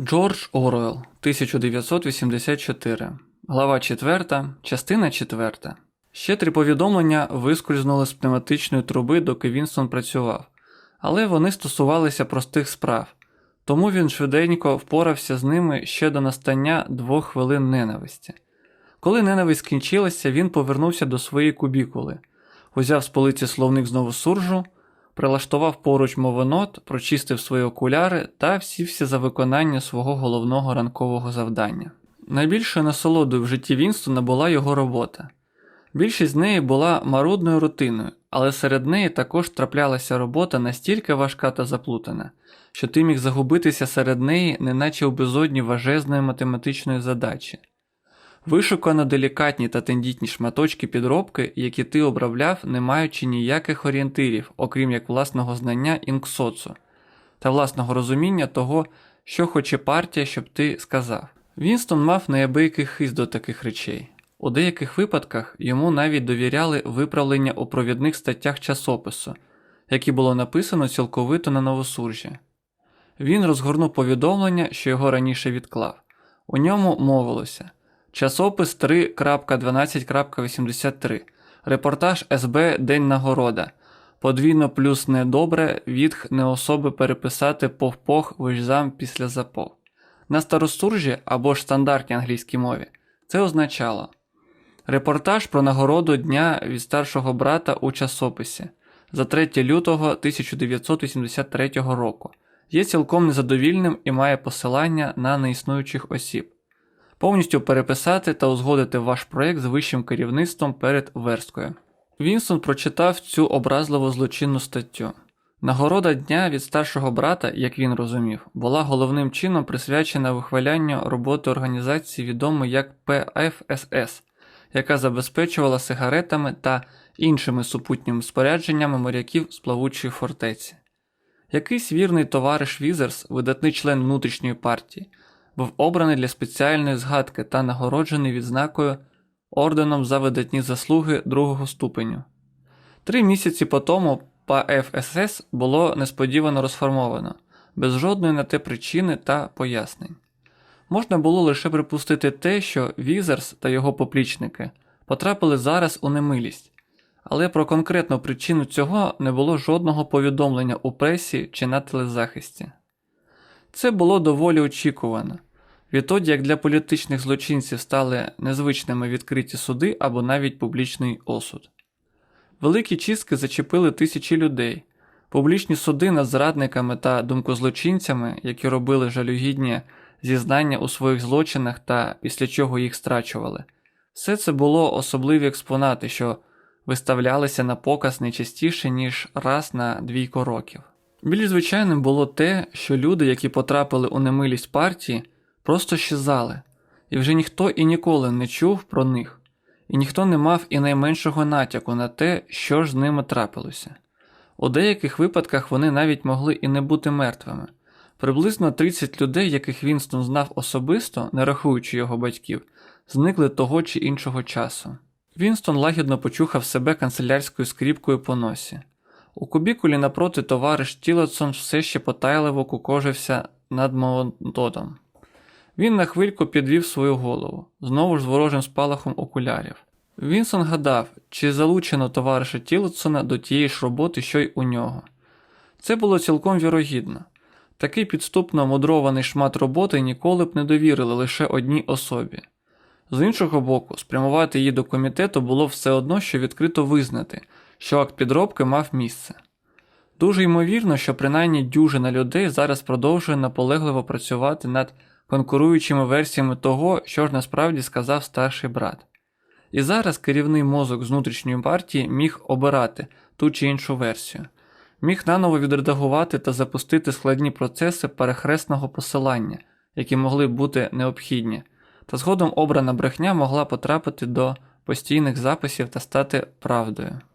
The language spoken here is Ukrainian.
Джордж Оруелл, 1984, глава 4, частина 4. Ще три повідомлення вискользнули з пневматичної труби, доки Вінстон працював, але вони стосувалися простих справ, тому він швиденько впорався з ними ще до настання двох хвилин ненависті. Коли ненависть скінчилася, він повернувся до своєї кубікули, узяв з полиці словник знову суржу, прилаштував поруч мовонот, прочистив свої окуляри та сівся за виконання свого головного ранкового завдання. Найбільшою насолодою в житті Вінстона була його робота. Більшість з неї була марудною рутиною, але серед неї також траплялася робота настільки важка та заплутана, що ти міг загубитися серед неї, неначе у безодні важезної математичної задачі. Вишукано делікатні та тендітні шматочки підробки, які ти обравляв, не маючи ніяких орієнтирів, окрім як власного знання інксоцу та власного розуміння того, що хоче партія, щоб ти сказав. Вінстон мав неабиякий хист до таких речей. У деяких випадках йому навіть довіряли виправлення у провідних статтях часопису, які було написано цілковито на новосуржі. Він розгорнув повідомлення, що його раніше відклав. У ньому мовилося Часопис 3.12.83. Репортаж СБ День нагорода. Подвійно плюс недобре відх не особи переписати повпох вижзам після запов. На старосуржі або ж стандартній англійській мові це означало репортаж про нагороду дня від старшого брата у часописі за 3 лютого 1983 року є цілком незадовільним і має посилання на неіснуючих осіб повністю переписати та узгодити ваш проєкт з вищим керівництвом перед версткою. Вінсон прочитав цю образливо злочинну статтю. Нагорода дня від старшого брата, як він розумів, була головним чином присвячена вихвалянню роботи організації відомої як ПФСС, яка забезпечувала сигаретами та іншими супутніми спорядженнями моряків з плавучої фортеці. Якийсь вірний товариш Візерс, видатний член внутрішньої партії, був обраний для спеціальної згадки та нагороджений відзнакою орденом за видатні заслуги другого ступеню. Три місяці по тому ПФСС було несподівано розформовано, без жодної на те причини та пояснень. Можна було лише припустити те, що Візерс та його поплічники потрапили зараз у немилість, але про конкретну причину цього не було жодного повідомлення у пресі чи на телезахисті. Це було доволі очікувано. Відтоді, як для політичних злочинців стали незвичними відкриті суди або навіть публічний осуд. Великі чистки зачепили тисячі людей, публічні суди над зрадниками та думкозлочинцями, які робили жалюгідні зізнання у своїх злочинах та після чого їх страчували. Все це було особливі експонати, що виставлялися на показ не частіше, ніж раз на двійко років. Більш звичайним було те, що люди, які потрапили у немилість партії, просто щезали, і вже ніхто і ніколи не чув про них, і ніхто не мав і найменшого натяку на те, що ж з ними трапилося. У деяких випадках вони навіть могли і не бути мертвими. Приблизно 30 людей, яких Вінстон знав особисто, не рахуючи його батьків, зникли того чи іншого часу. Вінстон лагідно почухав себе канцелярською скріпкою по носі. У кубікулі напроти товариш Тілетсон все ще потайливо кукожився над молодотом. Він на хвильку підвів свою голову, знову ж з ворожим спалахом окулярів. Вінсон гадав, чи залучено товариша Тілетсона до тієї ж роботи, що й у нього. Це було цілком вірогідно. Такий підступно мудрований шмат роботи ніколи б не довірили лише одній особі. З іншого боку, спрямувати її до комітету було все одно, що відкрито визнати, що акт підробки мав місце. Дуже ймовірно, що принаймні дюжина людей зараз продовжує наполегливо працювати над конкуруючими версіями того, що ж насправді сказав старший брат. І зараз керівний мозок з внутрішньої партії міг обирати ту чи іншу версію, міг наново відредагувати та запустити складні процеси перехресного посилання, які могли бути необхідні, та згодом обрана брехня могла потрапити до постійних записів та стати правдою.